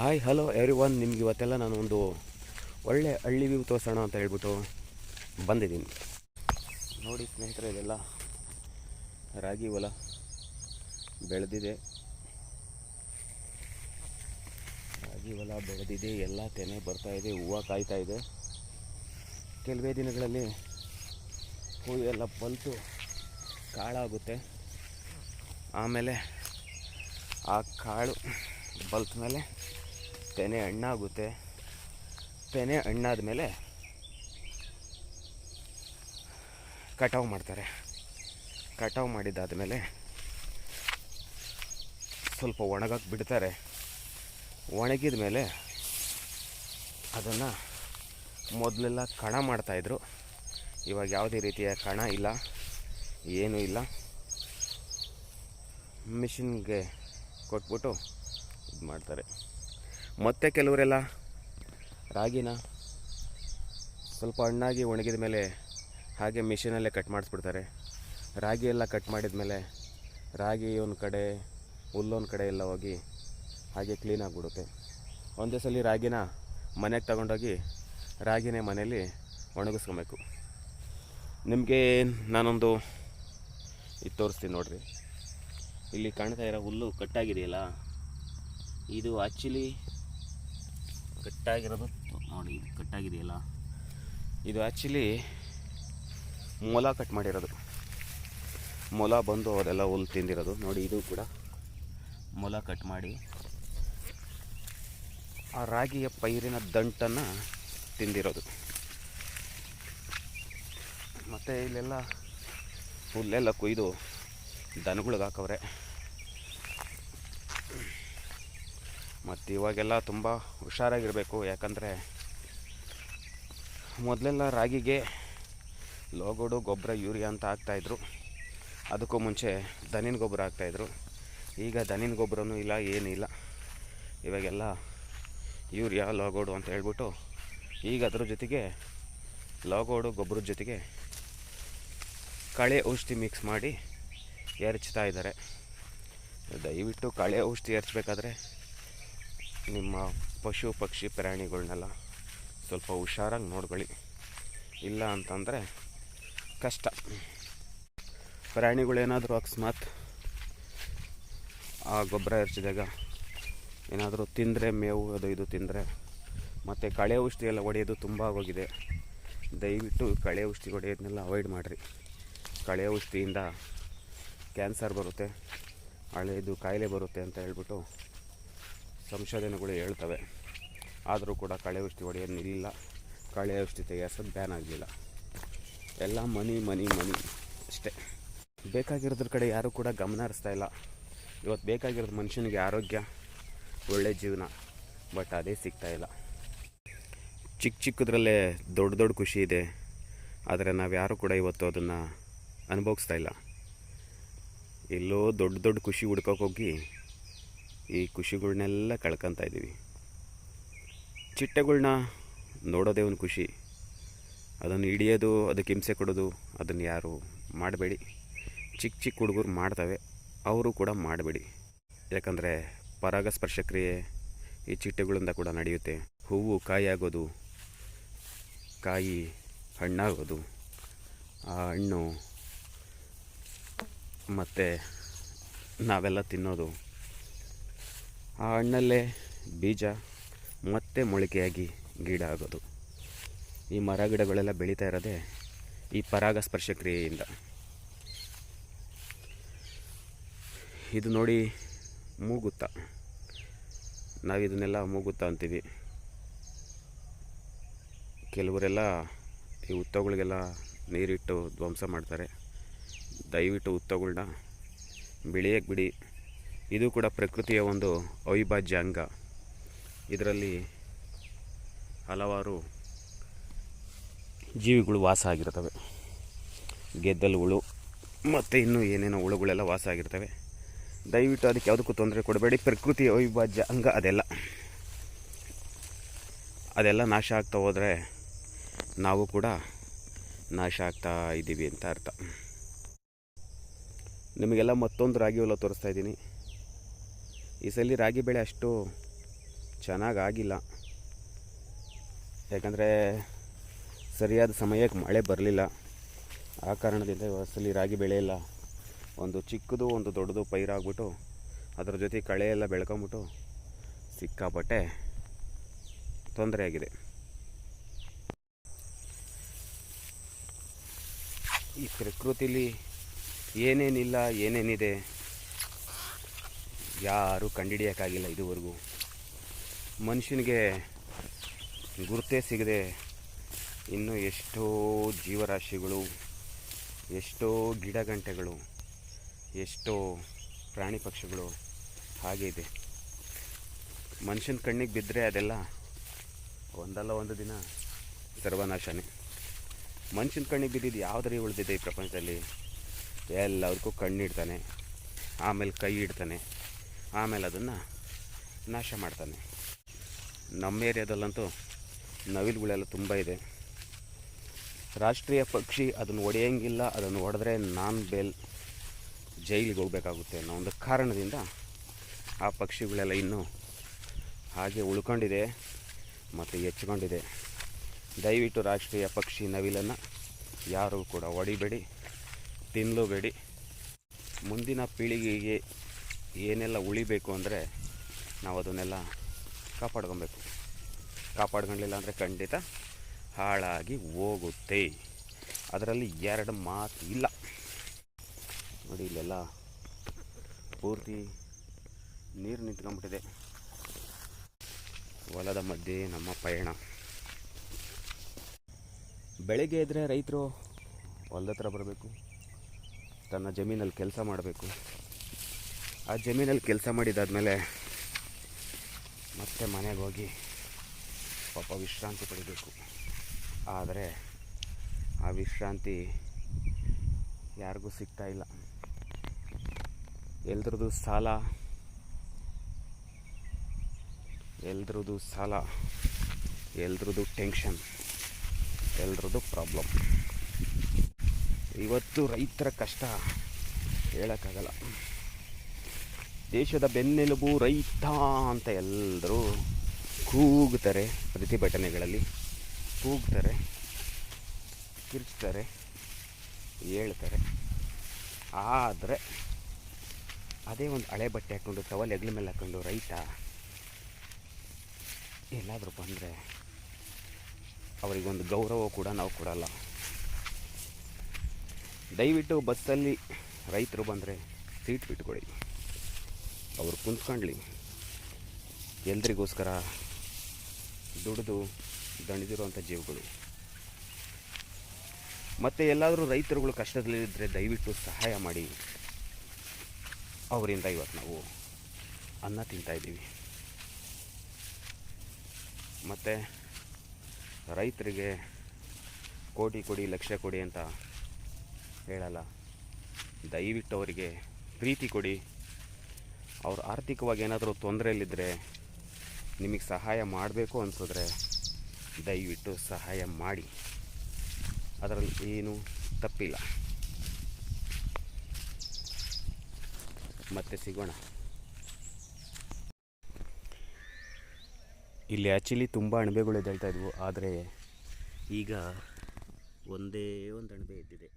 Hi hello every one ನಿಮ್ಗೆ ಇವತ್ತೆಲ್ಲ ನಾನು ಒಂದು ಒಳ್ಳೆ ಹಳ್ಳಿ ವ್ಯೂ ತೋರಿಸೋಣ ಅಂತ ಹೇಳ್ಬಿಟ್ಟು ಬಂದಿದ್ದೀನಿ. ನೋಡಿ ಸ್ನೇಹಿತರೆ, ಇದೆಲ್ಲ ರಾಗಿ ಹೊಲ ಬೆಳೆದಿದೆ. ರಾಗಿ ಹೊಲ ಬೆಳೆದಿದೆ. ಎಲ್ಲ ತೆನೆ ಬರ್ತಾ ಇದೆ. ಹೂವು ಕಾಯ್ತಾ ಇದೆ. ಕೆಲವೇ ದಿನಗಳಲ್ಲಿ ಹೂವು ಎಲ್ಲ ಬಲ್ತು ಕಾಳಾಗುತ್ತೆ. ಆಮೇಲೆ ಆ ಕಾಳು ಬಲ್ತ ಮೇಲೆ ತೆನೆ ಹಣ್ಣಾಗುತ್ತೆ. ತೆನೆ ಹಣ್ಣಾದ ಮೇಲೆ ಕಟಾವು ಮಾಡ್ತಾರೆ. ಕಟಾವು ಮಾಡಿದ್ದಾದಮೇಲೆ ಸ್ವಲ್ಪ ಒಣಗಕ್ಕೆ ಬಿಡ್ತಾರೆ. ಒಣಗಿದ ಮೇಲೆ ಅದನ್ನು ಮೊದಲೆಲ್ಲ ಕಣ ಮಾಡ್ತಾಯಿದ್ರು ಇವಾಗ ಯಾವುದೇ ರೀತಿಯ ಕಣ ಇಲ್ಲ, ಏನೂ ಇಲ್ಲ. ಮಿಷಿನ್ಗೆ ಕೊಟ್ಬಿಟ್ಟು ಇದು ಮಾಡ್ತಾರೆ ಮತ್ತು ಕೆಲವರೆಲ್ಲ? ರಾಗಿನ ಸ್ವಲ್ಪ ಹಣ್ಣಾಗಿ ಒಣಗಿದ ಮೇಲೆ ಹಾಗೆ ಮಿಷಿನಲ್ಲೇ ಕಟ್ ಮಾಡಿಸ್ಬಿಡ್ತಾರೆ. ರಾಗಿ ಎಲ್ಲ ಕಟ್ ಮಾಡಿದ ಮೇಲೆ ರಾಗಿ ಒಂದು ಕಡೆ, ಹುಲ್ಲೊಂದು ಕಡೆ ಎಲ್ಲ ಹೋಗಿ ಹಾಗೆ ಕ್ಲೀನ್ ಆಗಿಬಿಡುತ್ತೆ. ಒಂದೇ ಸಲ ರಾಗಿನ ಮನೆಗೆ ತಗೊಂಡೋಗಿ ರಾಗಿನೇ ಮನೇಲಿ ಒಣಗಿಸ್ಕೊಬೇಕು. ನಿಮಗೆ ನಾನೊಂದು ಇದು ತೋರಿಸ್ತೀನಿ ನೋಡಿರಿ. ಇಲ್ಲಿ ಕಾಣ್ತಾ ಇರೋ ಹುಲ್ಲು ಕಟ್ಟಾಗಿದೆಯಲ್ಲ? ಇದು ಆ್ಯಕ್ಚುಲಿ ಕಟ್ಟಾಗಿರೋದು. ನೋಡಿ, ಇದು ಕಟ್ಟಾಗಿದೆಯಲ್ಲ? ಇದು ಆ್ಯಕ್ಚುಲಿ ಮೊಲ ಕಟ್ ಮಾಡಿರೋದು. ಮೊಲ ಬಂದು ಅದೆಲ್ಲ ಹುಲ್ ತಿಂದಿರೋದು. ನೋಡಿ, ಇದು ಕೂಡ ಮೊಲ ಕಟ್ ಮಾಡಿ ಆ ರಾಗಿಯ ಪೈರಿನ ದಂಟನ್ನು ತಿಂದಿರೋದು. ಮತ್ತು ಇಲ್ಲೆಲ್ಲ ಹುಲ್ಲೆಲ್ಲ ಕೊಯ್ದು ದನಗಳಿಗೆ ಹಾಕವ್ರೆ. ಮತ್ತು ಇವಾಗೆಲ್ಲ ತುಂಬ ಹುಷಾರಾಗಿರಬೇಕು. ಯಾಕಂದರೆ ಮೊದಲೆಲ್ಲ ರಾಗಿಗೆ ಲೋಗೋಡು, ಗೊಬ್ಬರ, ಯೂರಿಯಾ ಅಂತ ಹಾಕ್ತಾಯಿದ್ರು ಅದಕ್ಕೂ ಮುಂಚೆ ದನಿನ ಗೊಬ್ಬರ ಹಾಕ್ತಾಯಿದ್ರು ಈಗ ದನಿನ ಗೊಬ್ಬರನೂ ಇಲ್ಲ, ಏನಿಲ್ಲ. ಇವಾಗೆಲ್ಲ ಯೂರಿಯಾ, ಲೋಗೋಡು ಅಂತ ಹೇಳ್ಬಿಟ್ಟು ಈಗ ಅದ್ರ ಜೊತೆಗೆ ಲೋಗೋಡು, ಗೊಬ್ಬರದ ಜೊತೆಗೆ ಕಳೆ ಔಷಧಿ ಮಿಕ್ಸ್ ಮಾಡಿ ಎರಚ್ತಾ ಇದ್ದಾರೆ ದಯವಿಟ್ಟು ಕಳೆ ಔಷಧಿ ಎರಚಬೇಕಾದ್ರೆ ನಿಮ್ಮ ಪಶು ಪಕ್ಷಿ ಪ್ರಾಣಿಗಳನ್ನೆಲ್ಲ ಸ್ವಲ್ಪ ಹುಷಾರಾಗಿ ನೋಡ್ಕೊಳ್ಳಿ. ಇಲ್ಲ ಅಂತಂದರೆ ಕಷ್ಟ. ಪ್ರಾಣಿಗಳೇನಾದರೂ ಅಕಸ್ಮಾತ್ ಆ ಗೊಬ್ಬರ ಎರಚಿದಾಗ ಏನಾದರೂ ತಿಂದರೆ ಮೇವು ಅದು ಇದು ತಿಂದರೆ ಮತ್ತು ಕಳೆ ಔಷಧಿ ಎಲ್ಲ ಹೊಡೆಯೋದು ತುಂಬ ಆಗೋಗಿದೆ. ದಯವಿಟ್ಟು ಕಳೆ ಔಷಧಿ ಹೊಡೆಯೋದನ್ನೆಲ್ಲ ಅವಾಯ್ಡ್ ಮಾಡಿರಿ. ಕಳೆ ಔಷಧಿಯಿಂದ ಕ್ಯಾನ್ಸರ್ ಬರುತ್ತೆ ಹಳೆಯದು ಕಾಯಿಲೆ ಬರುತ್ತೆ ಅಂತ ಹೇಳ್ಬಿಟ್ಟು ಸಂಶೋಧನೆಗಳು ಹೇಳ್ತವೆ. ಆದರೂ ಕೂಡ ಕಳೆ ಔಷಧಿ ಹೊಡೆಯೋದು ನಿಲ್ಲ ಕಳೆ ಔಷಧಿ ತೆಗೆಸೋದು ಬ್ಯಾನ್ ಆಗಲಿಲ್ಲ. ಎಲ್ಲ ಮನಿ ಮನಿ ಮನಿ ಅಷ್ಟೇ. ಬೇಕಾಗಿರೋದ್ರ ಕಡೆ ಯಾರೂ ಕೂಡ ಗಮನ ಹರಿಸ್ತಾ ಇಲ್ಲ. ಇವತ್ತು ಬೇಕಾಗಿರೋದು ಮನುಷ್ಯನಿಗೆ ಆರೋಗ್ಯ, ಒಳ್ಳೆ ಜೀವನ, ಬಟ್ ಅದೇ ಸಿಗ್ತಾ ಇಲ್ಲ. ಚಿಕ್ಕ ಚಿಕ್ಕದ್ರಲ್ಲೇ ದೊಡ್ಡ ದೊಡ್ಡ ಖುಷಿ ಇದೆ. ಆದರೆ ನಾವು ಯಾರೂ ಕೂಡ ಇವತ್ತು ಅದನ್ನು ಅನುಭವಿಸ್ತಾ ಇಲ್ಲ. ಎಲ್ಲೋ ದೊಡ್ಡ ದೊಡ್ಡ ಖುಷಿ ಹುಡ್ಕೋಕೆ ಹೋಗಿ ಈ ಖುಷಿಗಳ್ನೆಲ್ಲ ಕಳ್ಕೊತಾ ಇದ್ದೀವಿ. ಚಿಟ್ಟೆಗಳ್ನ ನೋಡೋದೇ ಒಂದು ಖುಷಿ. ಅದನ್ನು ಹಿಡಿಯೋದು, ಅದಕ್ಕೆ ಹಿಂಸೆ ಕೊಡೋದು, ಅದನ್ನು ಯಾರು ಮಾಡಬೇಡಿ. ಚಿಕ್ಕ ಚಿಕ್ಕ ಹುಡುಗರು ಮಾಡ್ತವೆ, ಅವರು ಕೂಡ ಮಾಡಬೇಡಿ. ಯಾಕಂದರೆ ಪರಾಗಸ್ಪರ್ಶ ಕ್ರಿಯೆ ಈ ಚಿಟ್ಟೆಗಳಿಂದ ಕೂಡ ನಡೆಯುತ್ತೆ. ಹೂವು ಕಾಯಿ ಆಗೋದು ಕಾಯಿ ಹಣ್ಣಾಗೋದು, ಆ ಹಣ್ಣು ಮತ್ತು ನಾವೆಲ್ಲ ತಿನ್ನೋದು ಆ ಹಣ್ಣಲ್ಲೇ ಬೀಜ ಮತ್ತೆ ಮೊಳಕೆಯಾಗಿ ಗಿಡ ಆಗೋದು ಈ ಮರ ಗಿಡಗಳೆಲ್ಲ ಬೆಳೀತಾ ಇರೋದೇ ಈ ಪರಾಗಸ್ಪರ್ಶ ಕ್ರಿಯೆಯಿಂದ. ಇದು ನೋಡಿ ಮೂಗುತ್ತ. ನಾವು ಇದನ್ನೆಲ್ಲ ಮೂಗುತ್ತ ಅಂತೀವಿ. ಕೆಲವರೆಲ್ಲ ಈ ಉತ್ತಗಳಿಗೆಲ್ಲ ನೀರಿಟ್ಟು ಧ್ವಂಸ ಮಾಡ್ತಾರೆ. ದಯವಿಟ್ಟು ಉತ್ತಗಳನ್ನ ಬೆಳೆಯಕ್ಕೆ ಬಿಡಿ. ಇದು ಕೂಡ ಪ್ರಕೃತಿಯ ಒಂದು ಅವಿಭಾಜ್ಯ ಅಂಗ ಇದರಲ್ಲಿ ಹಲವಾರು ಜೀವಿಗಳು ವಾಸ ಆಗಿರ್ತವೆ. ಗೆದ್ದಲುಗಳು ಮತ್ತು ಇನ್ನೂ ಏನೇನೋ ಹುಳುಗಳೆಲ್ಲ ವಾಸ ಆಗಿರ್ತವೆ. ದಯವಿಟ್ಟು ಅದಕ್ಕೆ ಯಾವುದಕ್ಕೂ ತೊಂದರೆ ಕೊಡಬೇಡಿ. ಪ್ರಕೃತಿಯ ಅವಿಭಾಜ್ಯ ಅಂಗ ಅದೆಲ್ಲ. ಅದೆಲ್ಲ ನಾಶ ಆಗ್ತಾ ಹೋದರೆ ನಾವು ಕೂಡ ನಾಶ ಆಗ್ತಾ ಇದ್ದೀವಿ ಅಂತ ಅರ್ಥ. ನಿಮಗೆಲ್ಲ ಮತ್ತೊಂದು ರಾಗಿ ಹೊಲ ತೋರಿಸ್ತಾ ಇದ್ದೀನಿ. ಈ ಸಲ ರಾಗಿ ಬೆಳೆ ಅಷ್ಟು ಚೆನ್ನಾಗಾಗಿಲ್ಲ. ಯಾಕಂದರೆ ಸರಿಯಾದ ಸಮಯಕ್ಕೆ ಮಳೆ ಬರಲಿಲ್ಲ. ಆ ಕಾರಣದಿಂದ ಸಲ ರಾಗಿ ಬೆಳೆ ಇಲ್ಲ. ಒಂದು ಚಿಕ್ಕದು, ಒಂದು ದೊಡ್ಡದು ಪೈರಾಗ್ಬಿಟ್ಟು ಅದರ ಜೊತೆ ಕಳೆ ಎಲ್ಲ ಬೆಳ್ಕೊಂಬಿಟ್ಟು ಸಿಕ್ಕಾಪಟ್ಟೆ ತೊಂದರೆಯಾಗಿದೆ ಈ ಪ್ರಕೃತಿಲಿ ಏನೇನಿಲ್ಲ, ಏನೇನಿದೆ? ಯಾರೂ ಕಂಡಿಡಿಯೋಕ್ಕಾಗಿಲ್ಲ ಇದುವರೆಗೂ. ಮನುಷ್ಯನಿಗೆ ಗುರುತೇ ಸಿಗದೆ ಇನ್ನೂ ಎಷ್ಟೋ ಜೀವರಾಶಿಗಳು, ಎಷ್ಟೋ ಗಿಡಗಂಟೆಗಳು, ಎಷ್ಟೋ ಪ್ರಾಣಿ ಪಕ್ಷಿಗಳು ಹಾಗೆ ಇದೆ. ಮನುಷ್ಯನ ಕಣ್ಣಿಗೆ ಬಿದ್ದರೆ ಅದೆಲ್ಲ ಒಂದಲ್ಲ ಒಂದು ದಿನ ಸರ್ವನಾಶನೇ. ಮನುಷ್ಯನ ಕಣ್ಣಿಗೆ ಬಿದ್ದಿದ್ದು ಯಾವುದರಿ ಉಳಿದಿದೆ ಈ ಪ್ರಪಂಚದಲ್ಲಿ? ಎಲ್ಲದಕ್ಕೂ ಕಣ್ಣಿಡ್ತಾನೆ, ಆಮೇಲೆ ಕೈ ಇಡ್ತಾನೆ. ಆಮೇಲೆ ಅದನ್ನು ನಾಶ ಮಾಡ್ತಾನೆ. ನಮ್ಮ ಏರಿಯಾದಲ್ಲಂತೂ ನವಿಲುಗಳೆಲ್ಲ ತುಂಬ ಇದೆ. ರಾಷ್ಟ್ರೀಯ ಪಕ್ಷಿ ಅದನ್ನು ಒಡೆಯೋಂಗಿಲ್ಲ ಅದನ್ನು ಹೊಡೆದ್ರೆ ನಾನ್ ಬೇಲ್ ಜೈಲಿಗೆ ಹೋಗಬೇಕಾಗುತ್ತೆ ಅನ್ನೋ ಒಂದು ಕಾರಣದಿಂದ ಆ ಪಕ್ಷಿಗಳೆಲ್ಲ ಇನ್ನೂ ಹಾಗೆ ಉಳ್ಕೊಂಡಿದೆ ಮತ್ತು ಹೆಚ್ಚಿಕೊಂಡಿದೆ. ದಯವಿಟ್ಟು ರಾಷ್ಟ್ರೀಯ ಪಕ್ಷಿ ನವಿಲನ್ನು ಯಾರೂ ಕೂಡ ಹೊಡಿಬೇಡಿ ತಿನ್ನಲೂಬೇಡಿ ಮುಂದಿನ ಪೀಳಿಗೆಗೆ ಏನೆಲ್ಲ ಉಳಿಬೇಕು ಅಂದರೆ ನಾವು ಅದನ್ನೆಲ್ಲ ಕಾಪಾಡ್ಕೊಬೇಕು. ಕಾಪಾಡ್ಕೊಂಡಿಲ್ಲ ಅಂದರೆ ಖಂಡಿತ ಹಾಳಾಗಿ ಹೋಗುತ್ತೆ. ಅದರಲ್ಲಿ ಎರಡು ಮಾತು ಇಲ್ಲ. ನೋಡಿ, ಇಲ್ಲೆಲ್ಲ ಪೂರ್ತಿ ನೀರು ನಿಂತ್ಕೊಂಡ್ಬಿಟ್ಟಿದೆ. ಹೊಲದ ಮಧ್ಯೆ ನಮ್ಮ ಪಯಣ. ಬೆಳಗ್ಗೆ ಇದ್ದರೆ ರೈತರು ಹೊಲದ ಹತ್ರ ಬರಬೇಕು, ತನ್ನ ಜಮೀನಲ್ಲಿ ಕೆಲಸ ಮಾಡಬೇಕು. ಆ ಜಮೀನಲ್ಲಿ ಕೆಲಸ ಮಾಡಿದಾದ್ಮೇಲೆ ಮತ್ತೆ ಮನೆಗೆ ಹೋಗಿ ಪಾಪ ವಿಶ್ರಾಂತಿ ಪಡಿಬೇಕು. ಆದರೆ ಆ ವಿಶ್ರಾಂತಿ ಯಾರಿಗೂ ಸಿಗ್ತಾ ಇಲ್ಲ. ಎಲ್ದ್ರದ್ದು ಸಾಲ, ಎಲ್ರದ್ದು ಸಾಲ, ಎಲ್ರದ್ದು ಟೆನ್ಷನ್, ಎಲ್ರದ್ದು ಪ್ರಾಬ್ಲಮ್. ಇವತ್ತು ರೈತರ ಕಷ್ಟ ಹೇಳೋಕ್ಕಾಗಲ್ಲ. ದೇಶದ ಬೆನ್ನೆಲುಬು ರೈತ ಅಂತ ಎಲ್ಲರೂ ಕೂಗ್ತಾರೆ ಪ್ರತಿಭಟನೆಗಳಲ್ಲಿ. ಕೂಗ್ತಾರೆ, ಕಿರ್ಚ್ತಾರೆ, ಹೇಳ್ತಾರೆ. ಆದರೆ ಅದೇ ಒಂದು ಹಳೆ ಬಟ್ಟೆ ಹಾಕ್ಕೊಂಡು ಟವಲ್ ಎಗ್ಲ ಮೇಲೆ ಹಾಕ್ಕೊಂಡು ರೈತ ಎಲ್ಲಾದರೂ ಬಂದರೆ ಅವರಿಗೊಂದು ಗೌರವ ಕೂಡ ನಾವು ಕೊಡಲ್ಲ. ದಯವಿಟ್ಟು ಬಸ್ಸಲ್ಲಿ ರೈತರು ಬಂದರೆ ಸೀಟ್ ಬಿಟ್ಕೊಡಿ. ಅವ್ರು ಕುಂತ್ಕೊಂಡ್ಲಿ. ಎಲ್ರಿಗೋಸ್ಕರ ದುಡಿದು ದಣಿದಿರುವಂಥ ಜೀವಗಳು. ಮತ್ತು ಎಲ್ಲಾದರೂ ರೈತರುಗಳು ಕಷ್ಟದಲ್ಲಿದ್ದರೆ ದಯವಿಟ್ಟು ಸಹಾಯ ಮಾಡಿ. ಅವರಿಂದ ಇವತ್ತು ನಾವು ಅನ್ನ ತಿಂತಾಯಿದ್ದೀವಿ ಮತ್ತು ರೈತರಿಗೆ ಕೋಟಿ ಕೊಡಿ, ಲಕ್ಷ ಕೊಡಿ ಅಂತ ಹೇಳಲ್ಲ. ದಯವಿಟ್ಟು ಅವರಿಗೆ ಪ್ರೀತಿ ಕೊಡಿ. ಅವ್ರು ಆರ್ಥಿಕವಾಗಿ ಏನಾದರೂ ತೊಂದರೆಯಲ್ಲಿದ್ದರೆ ನಿಮಗೆ ಸಹಾಯ ಮಾಡಬೇಕು ಅನಿಸಿದ್ರೆ ದಯವಿಟ್ಟು ಸಹಾಯ ಮಾಡಿ. ಅದರಲ್ಲಿ ಏನೂ ತಪ್ಪಿಲ್ಲ. ಮತ್ತೆ ಸಿಗೋಣ. ಇಲ್ಲಿ ಆ್ಯಕ್ಚುಲಿ ತುಂಬ ಅಣಬೆಗಳು ಎದ್ದೇಳ್ತಾ ಇದ್ವು, ಆದರೆ ಈಗ ಒಂದೇ ಒಂದು ಅಣಬೆ ಎದ್ದಿದೆ.